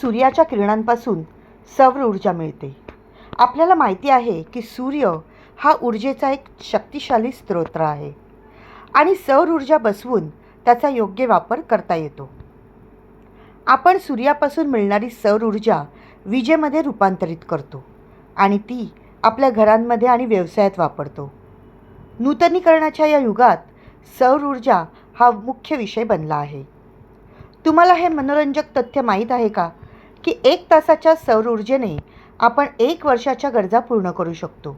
सूर्याच्या किरणांपासून सौर ऊर्जा मिळते. आपल्याला माहिती आहे की सूर्य हा ऊर्जेचा एक शक्तिशाली स्रोत आहे आणि सौर ऊर्जा बसवून त्याचा योग्य वापर करता येतो. आपण सूर्यापासून मिळणारी सौर ऊर्जा विजेमध्ये रूपांतरित करतो आणि ती आपल्या घरांमध्ये आणि व्यवसायात वापरतो. नूतनीकरणाच्या या युगात सौर ऊर्जा हा मुख्य विषय बनला आहे. तुम्हाला हे मनोरंजक तथ्य माहीत आहे का? की एक तासाच्या सौर ऊर्जेने आपण एक वर्षाच्या गरजा पूर्ण करू शकतो.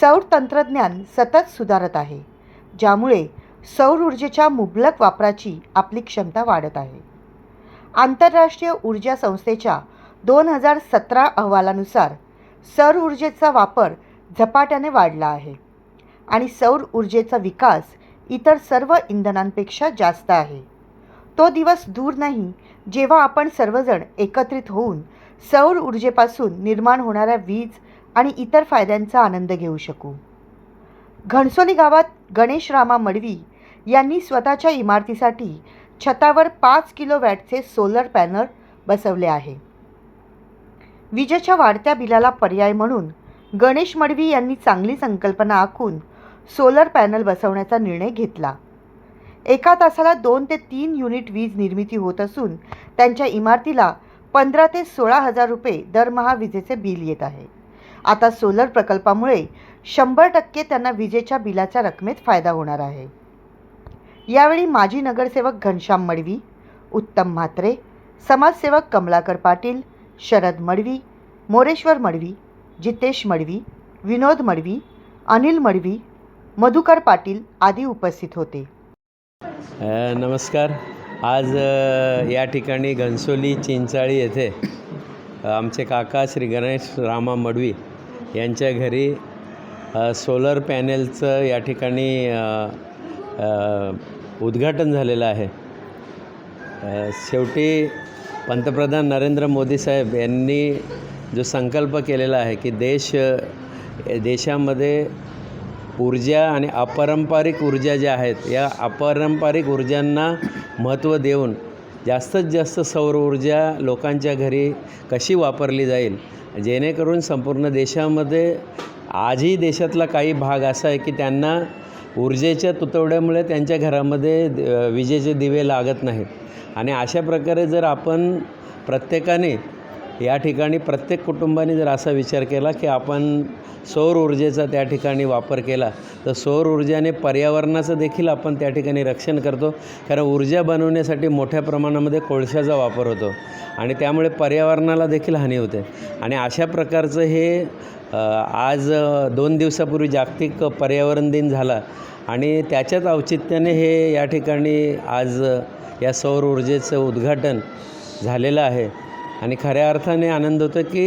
सौर तंत्रज्ञान सतत सुधारत आहे ज्यामुळे सौर ऊर्जेच्या मुबलक वापराची आपली क्षमता वाढत आहे. आंतरराष्ट्रीय ऊर्जा संस्थेच्या दोन हजार सतरा अहवालानुसार सौर ऊर्जेचा वापर झपाट्याने वाढला आहे आणि सौर ऊर्जेचा विकास इतर सर्व इंधनांपेक्षा जास्त आहे. तो दिवस दूर नाही जेव्हा आपण सर्वजण एकत्रित होऊन सौर ऊर्जेपासून निर्माण होणाऱ्या वीज आणि इतर फायद्यांचा आनंद घेऊ शकू. घणसोली गावात गणेश रामा मडवी यांनी स्वतःच्या इमारतीसाठी छतावर पाच किलो वॅटचे सोलर पॅनल बसवले आहे. विजेच्या वाढत्या बिलाला पर्याय म्हणून गणेश मडवी यांनी चांगली संकल्पना आखून सोलर पॅनल बसवण्याचा निर्णय घेतला. एका तासाला दोन ते तीन युनिट वीज निर्मिती होत असून त्यांच्या इमारतीला पंधरा ते सोळा हजार रुपये दरमहा विजेचे बिल येत आहे. आता सोलर प्रकल्पामुळे शंभर टक्के त्यांना विजेच्या बिलाच्या रकमेत फायदा होणार आहे. यावेळी माजी नगरसेवक घनश्याम मडवी उत्तम म्हात्रे समाजसेवक कमलाकर पाटील शरद मडवी मोरेश्वर मडवी जितेश मडवी विनोद मडवी अनिल मडवी मधुकर पाटील आदी उपस्थित होते. नमस्कार. आज या ठिकाणी घनसोली चिंचाळी येथे आमचे काका श्री गणेश रामा मडवी यांच्या घरी सोलर पॅनेलचं या ठिकाणी उद्घाटन झालेलं आहे. शेवटी पंतप्रधान नरेंद्र मोदी साहेब यांनी जो संकल्प केलेला आहे की देश देशामध्ये ऊर्जा आणि अपारंपरिक ऊर्जा ज्या आहेत या अपारंपरिक ऊर्जांना महत्त्व देऊन जास्तीत जास्त सौर ऊर्जा लोकांच्या घरी कशी वापरली जाईल जेणेकरून संपूर्ण देशामध्ये आजही देशातला काही भाग असा आहे की त्यांना ऊर्जेच्या तुतवड्यामुळे त्यांच्या घरामध्ये विजेचे दिवे लागत नाहीत. आणि अशा प्रकारे जर आपण प्रत्येकाने या ठिकाणी प्रत्येक कुटुंबाने जर असा विचार केला की आपण सौर ऊर्जेचा त्या ठिकाणी वापर केला तर सौर ऊर्जाने पर्यावरणाचं देखील आपण त्या ठिकाणी रक्षण करतो. कारण ऊर्जा बनवण्यासाठी मोठ्या प्रमाणामध्ये कोळशाचा वापर होतो आणि त्यामुळे पर्यावरणाला देखील हानी होते. आणि अशा प्रकारचं हे आज दोन दिवसापूर्वी जागतिक पर्यावरण दिन झाला आणि त्याच्याच औचित्याने हे या ठिकाणी आज या सौर ऊर्जेचं उद्घाटन झालेलं आहे. आणि खऱ्या अर्थाने आनंद होतो की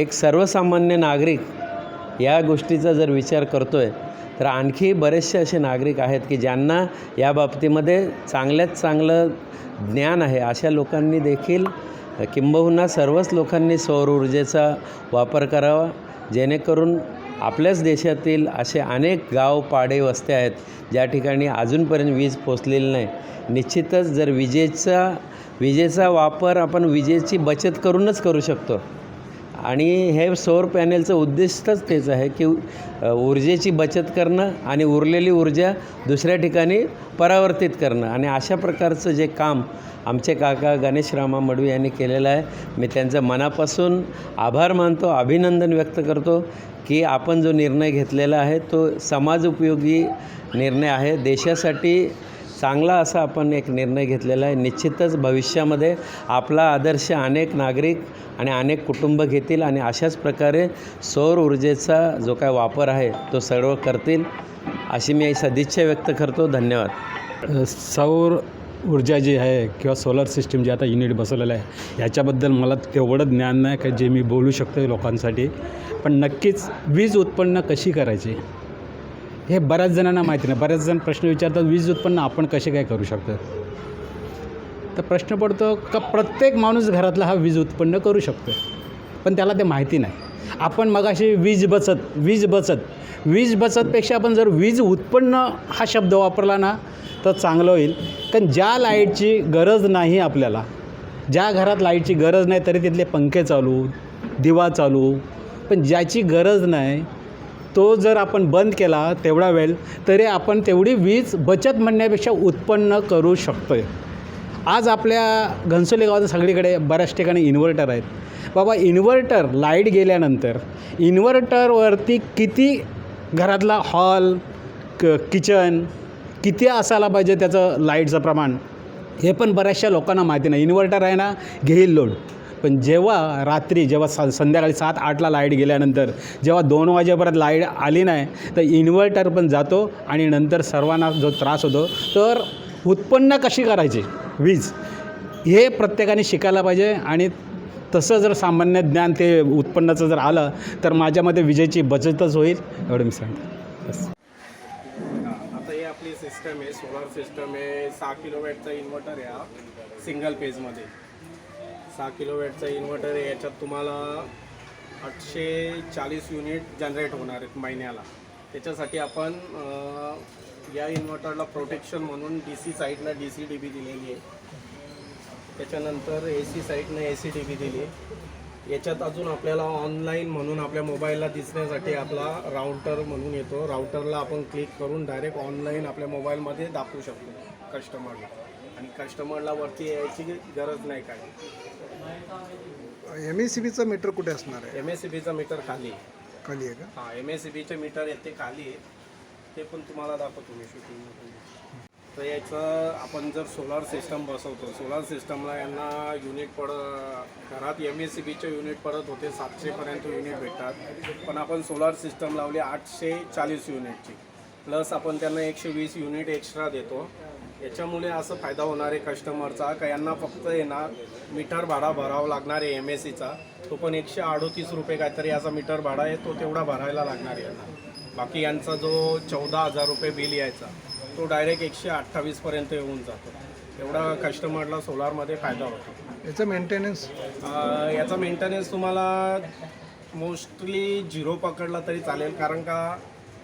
एक सर्वसामान्य नागरिक या गोष्टीचा जर विचार करतो आहे तर आणखी बरेचसे असे नागरिक आहेत की ज्यांना या बाबतीमध्ये चांगल्यात चांगलं ज्ञान आहे. अशा लोकांनी देखील किंबहुना सर्वच लोकांनी सौर ऊर्जेचा वापर करावा जेणेकरून आपल्याच देशातील असे अनेक गाव पाडे वस्ते आहेत ज्या ठिकाणी अजूनपर्यंत वीज पोचलेली नाही. निश्चितच जर विजेचा विजेचा वापर आपण विजेची बचत करूनच करू शकतो. आणि हे सौर पॅनेलचं उद्दिष्टच तेच आहे की ऊर्जेची बचत करणं आणि उरलेली ऊर्जा दुसऱ्या ठिकाणी परावर्तित करणं. आणि अशा प्रकारचं जे काम आमचे काका गणेश रामा मडवी यांनी केलेलं आहे मी त्यांचं मनापासून आभार मानतो अभिनंदन व्यक्त करतो की आपण जो निर्णय घेतलेला आहे तो समाज उपयोगी निर्णय आहे. देशासाठी चांगला असा आपण एक निर्णय घेतलेला आहे. निश्चितच भविष्यामध्ये आपला आदर्श अनेक नागरिक आणि अनेक कुटुंब घेतील आणि अशाच प्रकारे सौर ऊर्जेचा जो काय वापर आहे तो सर्व करतील अशी मी सदिच्छा व्यक्त करतो. धन्यवाद. सौर ऊर्जा जी आहे किंवा सोलर सिस्टीम जे आता युनिट बसवलेलं आहे याच्याबद्दल मला तेवढं ज्ञान नाही का जे मी बोलू शकतो लोकांसाठी. पण नक्कीच वीज उत्पन्न कशी करायची? हे बऱ्याच जणांना माहिती नाही. बऱ्याच जण प्रश्न विचारतात वीज उत्पन्न आपण कसे काय करू शकतो? तर प्रश्न पडतो का प्रत्येक माणूस घरातला हा वीज उत्पन्न करू शकतो. पण त्याला ते माहिती नाही. आपण मगाशी वीज बचत वीज बचत वीज बचतपेक्षा आपण जर वीज उत्पन्न हा शब्द वापरला ना तर चांगलं होईल. कारण ज्या लाईटची गरज नाही आपल्याला ज्या घरात लाईटची गरज नाही तरी तिथले पंखे चालू दिवा चालू पण ज्याची गरज नाही तो जर आपण बंद केला तेवढा वेळ तरी आपण तेवढी वीज बचत म्हणण्यापेक्षा उत्पन्न करू शकतो आहे आज आपल्या घनसोली गावात सगळीकडे बऱ्याच ठिकाणी इन्व्हर्टर आहेत. बाबा इन्व्हर्टर लाइट गेल्यानंतर इन्व्हर्टरवरती किती घरातला हॉल क किचन किती असायला पाहिजे त्याचं लाईटचं प्रमाण हे पण बऱ्याचशा लोकांना माहिती नाही. इन्व्हर्टर आहे ना घेईल लोड पण जेव्हा रात्री जेव्हा स संध्याकाळी सात आठला लाइट गेल्यानंतर जेव्हा दोन वाजेपर्यंत लाइट आली नाही तर इन्व्हर्टर पण जातो आणि नंतर सर्वांना जो त्रास होतो तर उत्पन्न कशी करायची? वीज. हे प्रत्येकाने शिकायला पाहिजे आणि तसं जर सामान्य ज्ञान ते उत्पन्नाचं जर आलं तर माझ्यामध्ये विजेची बचतच होईल. एवढं मी सांगतो. बस. आता आपली सिस्टम आहे सोलार सिस्टम आहे सहा किलोवॅटचा इन्व्हर्टर आहे हा सिंगल फेजमध्ये सहा किलोवॅटचा इन्व्हर्टर आहे याच्यात तुम्हाला आठशे चाळीस युनिट जनरेट होणार आहेत महिन्याला. त्याच्यासाठी आपण या इन्व्हर्टरला प्रोटेक्शन म्हणून डी सी साईडनं डी सी डी बी दिलेली आहे. त्याच्यानंतर ए सी साईडनं ए सी डी बी दिली आहे. याच्यात अजून आपल्याला ऑनलाईन म्हणून आपल्या मोबाईलला दिसण्यासाठी आपला राऊटर म्हणून येतो. राउटरला आपण क्लिक करून डायरेक्ट ऑनलाईन आपल्या मोबाईलमध्ये दाखवू शकतो कस्टमरला. आणि कस्टमरला वरती यायची गरज नाही काय एम एस सी बीचं मीटर कुठे असणार आहे? एम एस सी बीचा मीटर खाली. आहे. खाली आहे का? हां एम एस सी बीचे मीटर येते खाली. आहे ते पण तुम्हाला दाखवतो मी शूटिंग तर याचं आपण जर सोलार सिस्टम बसवतो सोलार सिस्टमला यांना युनिट पड घरात एम एस सी बीचे युनिट पडत होते सातशेपर्यंत युनिट भेटतात. पण आपण सोलार सिस्टम लावली आठशे चाळीस युनिटची प्लस आपण त्यांना एकशे वीस युनिट एक्स्ट्रा देतो. याच्यामुळे असं फायदा होणार आहे कस्टमरचा का यांना फक्त ना मीटर भाडा भरावा लागणार आहे एम एस सीचा तो पण एकशे अडोतीस रुपये काहीतरी याचा मीटर भाडा आहे तो तेवढा भरायला लागणार आहे यांना. बाकी यांचा जो चौदा हजार रुपये बिल यायचा तो डायरेक्ट एकशे अठ्ठावीसपर्यंत येऊन जातो. एवढा कस्टमरला सोलारमध्ये फायदा होतो. याचं मेंटेनन्स याचा मेंटेनन्स तुम्हाला मोस्टली झिरो पकडला तरी चालेल कारण का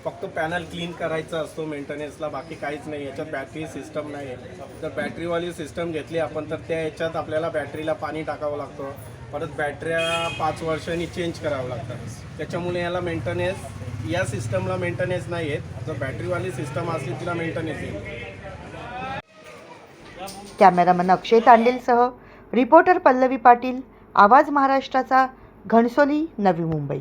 फक्त पॅनल क्लीन करायचा असतो मेंटेनन्सला बाकी काहीच नाही याच्यात बॅटरी सिस्टम नाही आहे जर बॅटरीवाली सिस्टम घेतली आपण तर त्या याच्यात आपल्याला बॅटरीला पाणी टाकावं लागतं. परत बॅटऱ्या पाच वर्षांनी चेंज करावं लागतात त्याच्यामुळे याला मेंटेनन्स या सिस्टमला मेंटेनन्स नाही आहेत जर बॅटरीवाली सिस्टम असली तिला मेंटेनन्स येईल. कॅमेरामन अक्षय तांडेलसह रिपोर्टर पल्लवी पाटील आवाज महाराष्ट्राचा घणसोली नवी मुंबई.